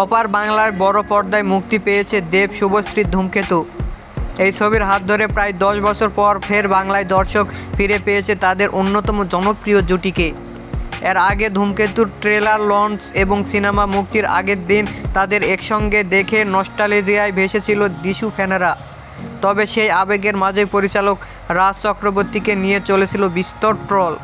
অপার বাংলার বড় পর্দায় মুক্তি পেয়েছে দেব শুভশ্রীর ধূমকেতু। এই ছবির হাত ধরে প্রায় দশ বছর পর ফের বাংলায় দর্শক ফিরে পেয়েছে তাদের অন্যতম জনপ্রিয় জুটিকে। এর আগে ধূমকেতুর ট্রেলার, লঞ্চ এবং সিনেমা মুক্তির আগের দিন তাদের একসঙ্গে দেখে নস্টালেজিয়ায় ভেসেছিল দিশু ফ্যানেরা তবে সেই আবেগের মাঝে পরিচালক রাজ চক্রবর্তীকে নিয়ে চলেছিল বিস্তর ট্রল।